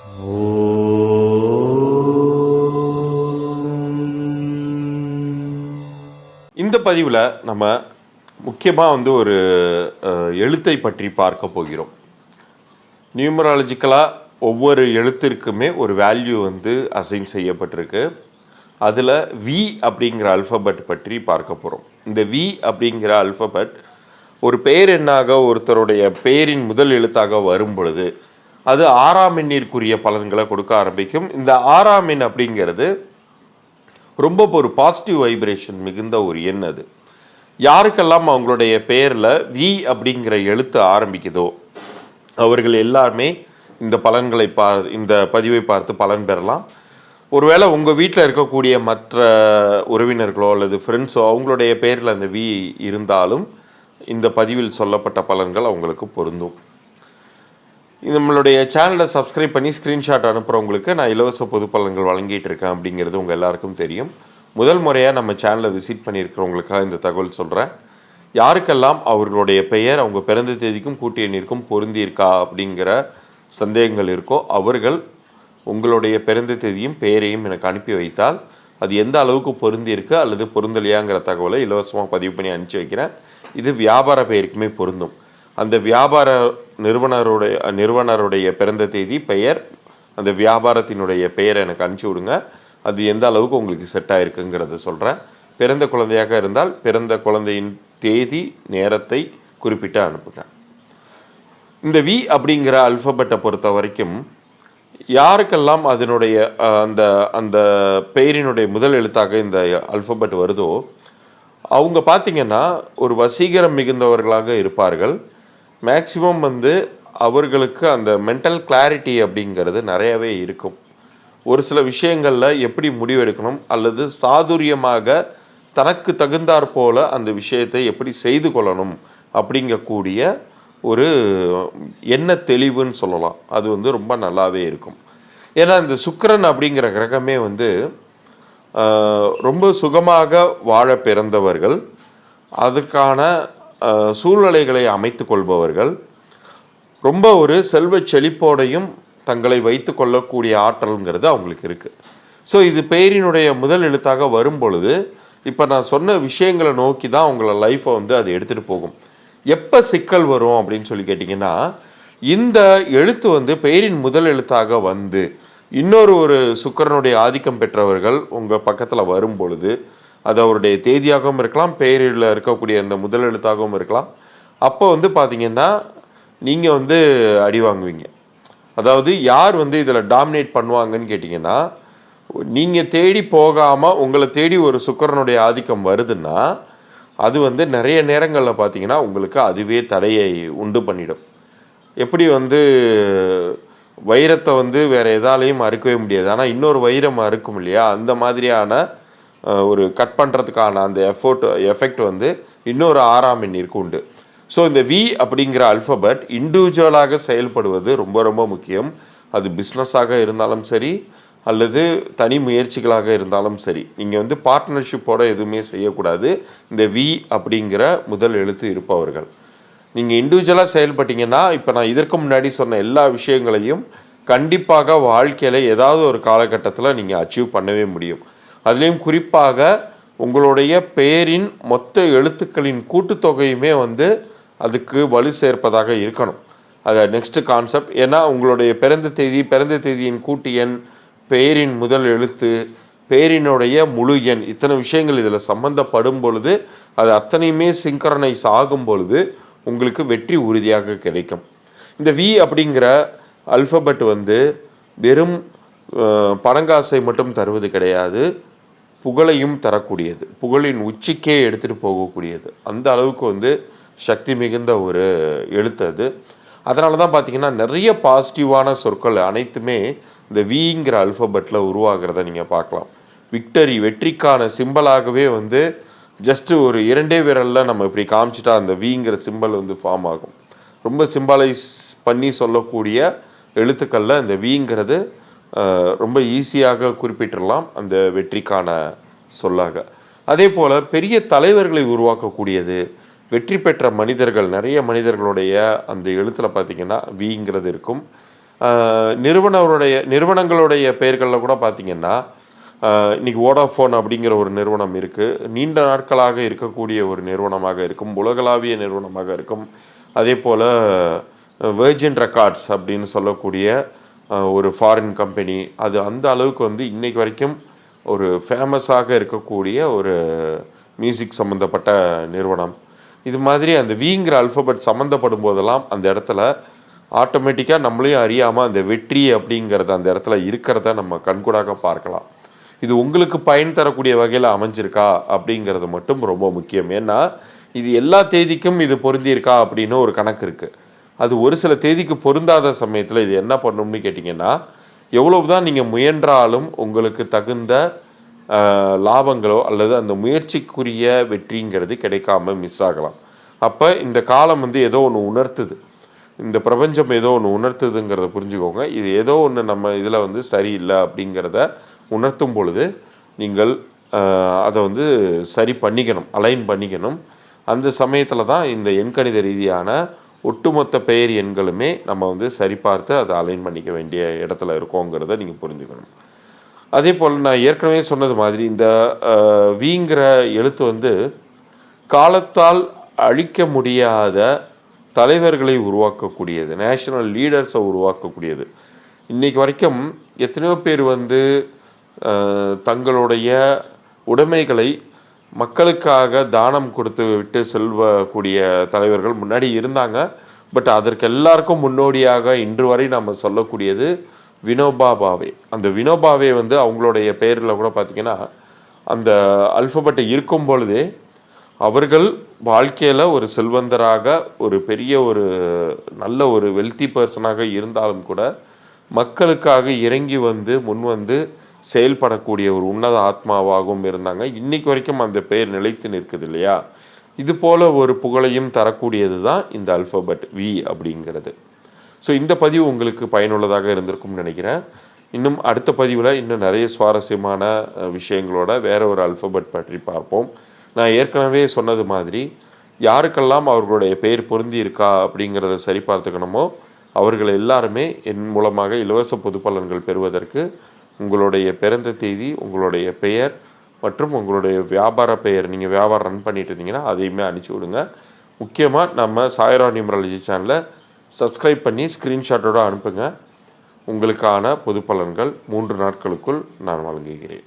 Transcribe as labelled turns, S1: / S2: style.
S1: இந்த பதிவில் நம்ம முக்கியமாக வந்து ஒரு எழுத்தை பற்றி பார்க்க போகிறோம். நியூமராலஜிக்கலாக ஒவ்வொரு எழுத்திற்குமே ஒரு வேல்யூ வந்து அசைன் செய்யப்பட்டிருக்கு. அதில் வி அப்படிங்கிற அல்ஃபபெட் பற்றி பார்க்க போகிறோம் இந்த வி அப்படிங்கிற அல்ஃபபெட் ஒரு பெயர் எண்ணாக ஒருத்தருடைய பேரின் முதல் எழுத்தாக வரும் பொழுது அது ஆறாம் எண்ணிற்குரிய பலன்களை கொடுக்க ஆரம்பிக்கும். இந்த ஆறாம் எண் அப்படிங்கிறது ரொம்ப ஒரு பாசிட்டிவ் வைப்ரேஷன் மிகுந்த ஒரு எண் அது. யாருக்கெல்லாம் அவங்களுடைய பெயரில் வி அப்படிங்கிற எழுத்து ஆரம்பிக்குதோ அவர்கள் எல்லாருமே இந்த பலன்களை பா இந்த பதிவை பார்த்து பலன் பெறலாம். ஒருவேளை உங்கள் வீட்டில் இருக்கக்கூடிய மற்ற உறவினர்களோ அல்லது ஃப்ரெண்ட்ஸோ அவங்களுடைய பேரில் அந்த வி இருந்தாலும் இந்த பதிவில் சொல்லப்பட்ட பலன்கள் அவங்களுக்கு பொருந்தும். நம்மளுடைய சேனலை சப்ஸ்கிரைப் பண்ணி ஸ்க்ரீன்ஷாட் அனுப்புகிறவங்களுக்கு நான் இலவச பொது பலன்கள் வழங்கிட்டு இருக்கேன் அப்படிங்கிறது உங்கள் எல்லாருக்கும் தெரியும். முதல் முறையாக நம்ம சேனலை விசிட் பண்ணியிருக்கிறவங்களுக்காக இந்த தகவல் சொல்கிறேன் யாருக்கெல்லாம் அவர்களுடைய பெயர் அவங்க பிறந்த தேதிக்கும் கூட்டிய எண்ணிற்கும் பொருந்தியிருக்கா அப்படிங்கிற சந்தேகங்கள் இருக்கோ அவர்கள் உங்களுடைய பிறந்த தேதியும் பெயரையும் எனக்கு அனுப்பி வைத்தால் அது எந்த அளவுக்கு பொருந்தியிருக்கு அல்லது பொருந்தலையாங்கிற தகவலை இலவசமாக பதிவு பண்ணி அனுப்பிச்சி வைக்கிறேன். இது வியாபார பெயருக்குமே பொருந்தும். அந்த வியாபார நிறுவனருடைய நிறுவனருடைய பிறந்த தேதி பெயர் அந்த வியாபாரத்தினுடைய பெயரை எனக்கு அனுப்பிச்சி விடுங்க. அது எந்த அளவுக்கு உங்களுக்கு செட் ஆகிருக்குங்கிறத சொல்கிறேன் பிறந்த குழந்தையாக இருந்தால் பிறந்த குழந்தையின் தேதி நேரத்தை குறிப்பிட்டு அனுப்புங்க. இந்த வி அப்படிங்கிற அல்ஃபபெட்டை பொறுத்த வரைக்கும் யாருக்கெல்லாம் அதனுடைய அந்த அந்த பெயரினுடைய முதல் எழுத்தாக இந்த அல்ஃபபெட் வருதோ அவங்க பார்த்திங்கன்னா ஒரு வசீகரம் மிகுந்தவர்களாக இருப்பார்கள். மேக்சிமம் வந்து அவர்களுக்கு அந்த மென்டல் கிளாரிட்டி அப்படிங்கிறது நிறையவே இருக்கும். ஒரு சில விஷயங்களில் எப்படி முடிவெடுக்கணும் அல்லது சாதுரியமாக தனக்கு தகுந்தாற் போல அந்த விஷயத்தை எப்படி செய்து கொள்ளணும் அப்படிங்கக்கூடிய ஒரு எண்ண தெளிவுன்னு சொல்லலாம். அது வந்து ரொம்ப நல்லாவே இருக்கும். ஏன்னா இந்த சுக்கரன் அப்படிங்கிற கிரகமே வந்து ரொம்ப சுகமாக வாழ பிறந்தவர்கள். அதுக்கான சூழ்நிலைகளை அமைத்து கொள்பவர்கள் ரொம்ப ஒரு செல்வ செழிப்போடையும் தங்களை வைத்து கொள்ளக்கூடிய ஆற்றல்ங்கிறது அவங்களுக்கு இருக்குது ஸோ இது பெயரினுடைய முதல் எழுத்தாக வரும் பொழுது இப்போ நான் சொன்ன விஷயங்களை நோக்கி தான் உங்களை லைஃப்பை வந்து அது எடுத்துகிட்டு போகும். எப்போ சிக்கல் வரும் அப்படின்னு சொல்லி கேட்டிங்கன்னா இந்த எழுத்து வந்து பெயரின் முதல் எழுத்தாக வந்து இன்னொரு ஒரு சுக்கிரனுடைய ஆதிக்கம் பெற்றவர்கள் உங்கள் பக்கத்தில் வரும் பொழுது அது அவருடைய தேதியாகவும் இருக்கலாம் பெயரில் இருக்கக்கூடிய அந்த முதல் எழுத்தாகவும் இருக்கலாம். அப்போ வந்து பார்த்தீங்கன்னா நீங்கள் வந்து அடி வாங்குவீங்க. அதாவது யார் வந்து இதில் டாமினேட் பண்ணுவாங்கன்னு கேட்டிங்கன்னா நீங்கள் தேடி போகாமல் உங்களை தேடி ஒரு சுக்கிரனுடைய ஆதிக்கம் வருதுன்னா அது வந்து நிறைய நேரங்களில் பார்த்தீங்கன்னா உங்களுக்கு அதுவே தடையை உண்டு பண்ணிடும். எப்படி வந்து வைரத்தை வந்து வேறு எதாலையும் அறுக்கவே முடியாது. ஆனால் இன்னொரு வைரம் அறுக்கும் இல்லையா? அந்த மாதிரியான ஒரு கட் பண்ணுறதுக்கான அந்த எஃபோர்ட் எஃபெக்ட் வந்து இன்னொரு ஆறாம் எண்ணிற்கு உண்டு. ஸோ இந்த வி அப்படிங்கிற அல்ஃபபெட் இண்டிவிஜுவலாக செயல்படுவது ரொம்ப ரொம்ப முக்கியம். அது பிஸ்னஸாக இருந்தாலும் சரி அல்லது தனி முயற்சிகளாக இருந்தாலும் சரி. நீங்கள் வந்து பார்ட்னர்ஷிப்போடு எதுவுமே செய்யக்கூடாது. இந்த வி அப்படிங்கிற முதல் எழுத்து இருப்பவர்கள். நீங்கள் இண்டிவிஜுவலாக செயல்பட்டீங்கன்னா இப்போ நான் இதற்கு முன்னாடி சொன்ன எல்லா விஷயங்களையும் கண்டிப்பாக வாழ்க்கையில் ஏதாவது ஒரு காலகட்டத்தில் நீங்கள் அச்சீவ் பண்ணவே முடியும். அதுலேயும் குறிப்பாக உங்களுடைய பெயரின் மொத்த எழுத்துக்களின் கூட்டுத்தொகையுமே வந்து அதுக்கு வலு சேர்ப்பதாக இருக்கணும். அது நெக்ஸ்ட்டு கான்செப்ட் ஏன்னா உங்களுடைய பிறந்த தேதி பிறந்த தேதியின் கூட்டு எண் பெயரின் முதல் எழுத்து பெயரினுடைய முழு எண் இத்தனை விஷயங்கள் இதில் சம்பந்தப்படும் பொழுது அது அத்தனையுமே சிங்க்ரனைஸ் ஆகும் பொழுது உங்களுக்கு வெற்றி உறுதியாக கிடைக்கும். இந்த வி அப்படிங்கிற அல்ஃபபெட் வந்து வெறும் பணங்காசை மட்டும் தருவது கிடையாது. புகழையும் தரக்கூடியது. புகழின் உச்சிக்கே எடுத்துகிட்டு போகக்கூடியது. அந்த அளவுக்கு வந்து சக்தி மிகுந்த ஒரு எழுத்து அது. அதனால தான் பார்த்தீங்கன்னா நிறைய பாசிட்டிவான சொற்கள் அனைத்துமே இந்த விங்கிற அல்ஃபபெட்டில் உருவாகிறத நீங்கள் பார்க்கலாம். விக்டரி வெற்றிக்கான சிம்பலாகவே வந்து ஜஸ்ட் ஒரு இரண்டே விரலில் நம்ம இப்படி காமிச்சிட்டா அந்த விங்கிற சிம்பல் வந்து ஃபார்ம் ஆகும். ரொம்ப சிம்பலைஸ் பண்ணி சொல்லக்கூடிய எழுத்துக்களில் இந்த விங்கிறது ரொம்ப ஈஸியாக குறிப்பிட்டுடலாம் அந்த வெற்றிக்கான சொல்லாக. அதே போல் பெரிய தலைவர்களை உருவாக்கக்கூடியது வெற்றி பெற்ற மனிதர்கள் நிறைய மனிதர்களுடைய அந்த எழுத்தில் பார்த்திங்கன்னா விங்கிறது இருக்கும். நிறுவனருடைய நிறுவனங்களுடைய பெயர்களில் கூட பார்த்திங்கன்னா இன்றைக்கி இன்னைக்கு வோடாஃபோன் அப்படிங்கிற ஒரு நிறுவனம் இருக்குது நீண்ட நாட்களாக இருக்கக்கூடிய ஒரு நிறுவனமாக இருக்கும். உலகளாவிய நிறுவனமாக இருக்கும். அதே போல் வேர்ஜின் ரெக்கார்ட்ஸ் அப்படின்னு சொல்லக்கூடிய ஒரு ஃபாரின் கம்பெனி அது அந்த அளவுக்கு வந்து இன்றைக்கு வரைக்கும் ஒரு ஃபேமஸாக இருக்கக்கூடிய ஒரு மியூசிக் சம்மந்தப்பட்ட நிறுவனம். இது மாதிரி அந்த விங்கிற அல்ஃபபெட் சம்மந்தப்படும் போதெல்லாம் அந்த இடத்துல ஆட்டோமேட்டிக்காக நம்மளையும் அறியாமல் அந்த வெற்றி அப்படிங்கிறது அந்த இடத்துல இருக்கிறத நம்ம கண்கூடாக பார்க்கலாம். இது உங்களுக்கு பயன் தரக்கூடிய வகையில் அமைஞ்சிருக்கா அப்படிங்கிறது மட்டும் ரொம்ப முக்கியம். ஏன்னா இது எல்லா தேதிக்கும் இது பொருந்தியிருக்கா அப்படின்னு ஒரு கணக்கு இருக்குது அது ஒரு சில தேதிக்கு பொருந்தாத சமயத்தில் இது என்ன பண்ணும்னு கேட்டிங்கன்னா எவ்வளவு தான் நீங்கள் முயன்றாலும் உங்களுக்கு தகுந்த லாபங்களோ அல்லது அந்த முயற்சிக்குரிய வெற்றிங்கிறது கிடைக்காம மிஸ் ஆகலாம். அப்போ இந்த காலம் வந்து ஏதோ ஒன்று உணர்த்துது. இந்த பிரபஞ்சம் ஏதோ ஒன்று உணர்த்துதுங்கிறத புரிஞ்சுக்கோங்க. இது ஏதோ ஒன்று நம்ம இதில் வந்து சரியில்லை அப்படிங்கிறத உணர்த்தும் பொழுது நீங்கள் அதை வந்து சரி பண்ணிக்கணும் அலைன் பண்ணிக்கணும். அந்த சமயத்தில் தான் இந்த எண்கணித ரீதியான ஒட்டுமொத்த பெயர் எண்களுமே நம்ம வந்து சரிபார்த்து அதை அலைன் பண்ணிக்க வேண்டிய இடத்துல இருக்கோங்கிறத நீங்கள் புரிஞ்சுக்கணும். அதே போல் நான் ஏற்கனவே சொன்னது மாதிரி இந்த வீங்கிற விங்கிற எழுத்து வந்து காலத்தால் அழிக்க முடியாத தலைவர்களை உருவாக்கக்கூடியது நேஷனல் லீடர்ஸை உருவாக்கக்கூடியது. இன்றைக்கு வரைக்கும் எத்தனையோ பேர் வந்து தங்களுடைய உடைமைகளை மக்களுக்காக தானம் கொடுத்து விட்டு செல்வக்கூடிய தலைவர்கள் முன்னாடி இருந்தாங்க. பட் அதற்கு எல்லாருக்கும் முன்னோடியாக இன்று வரை நம்ம சொல்லக்கூடியது வினோபா பாவே. அந்த வினோபாவே வந்து அவங்களுடைய பெயரில் கூட பார்த்திங்கன்னா அந்த அல்பபெட் இருக்கும் பொழுதே அவர்கள் வாழ்க்கையில் ஒரு செல்வந்தராக ஒரு பெரிய ஒரு நல்ல ஒரு வெல்தி பர்சனாக இருந்தாலும் கூட மக்களுக்காக இறங்கி வந்து முன் வந்து செயல்படக்கூடிய ஒரு உன்னத ஆத்மாவாகவும் இருந்தாங்க. இன்னைக்கு வரைக்கும் அந்த பெயர் நிலைத்து நிற்குது இல்லையா? இது போல ஒரு புகழையும் தரக்கூடியது தான் இந்த அல்பபெட் வி அப்படிங்கிறது. ஸோ இந்த பதிவு உங்களுக்கு பயனுள்ளதாக இருந்திருக்கும்னு நினைக்கிறேன். இன்னும் அடுத்த பதிவில் இன்னும் நிறைய சுவாரஸ்யமான விஷயங்களோட வேற ஒரு அல்பபெட் பற்றி பார்ப்போம். நான் ஏற்கனவே சொன்னது மாதிரி யாருக்கெல்லாம் அவர்களுடைய பெயர் பொருந்தி இருக்கா அப்படிங்கிறத சரி பார்த்துக்கணுமோ அவர்கள் எல்லாருமே என் மூலமாக இலவச பொது பலன்கள் பெறுவதற்கு உங்களுடைய பிறந்த தேதி உங்களுடைய பெயர் மற்றும் உங்களுடைய வியாபார பெயர் நீங்கள் வியாபாரம் ரன் பண்ணிட்டு இருந்தீங்கன்னா அதையுமே அனுப்பிச்சி விடுங்க. முக்கியமாக நம்ம சாயரா நியூமராலஜி சேனலை சப்ஸ்கிரைப் பண்ணி ஸ்க்ரீன்ஷாட்டோடு அனுப்புங்க. உங்களுக்கான பொது பலன்கள் மூன்று நாட்களுக்குள் நான் வழங்குகிறேன்.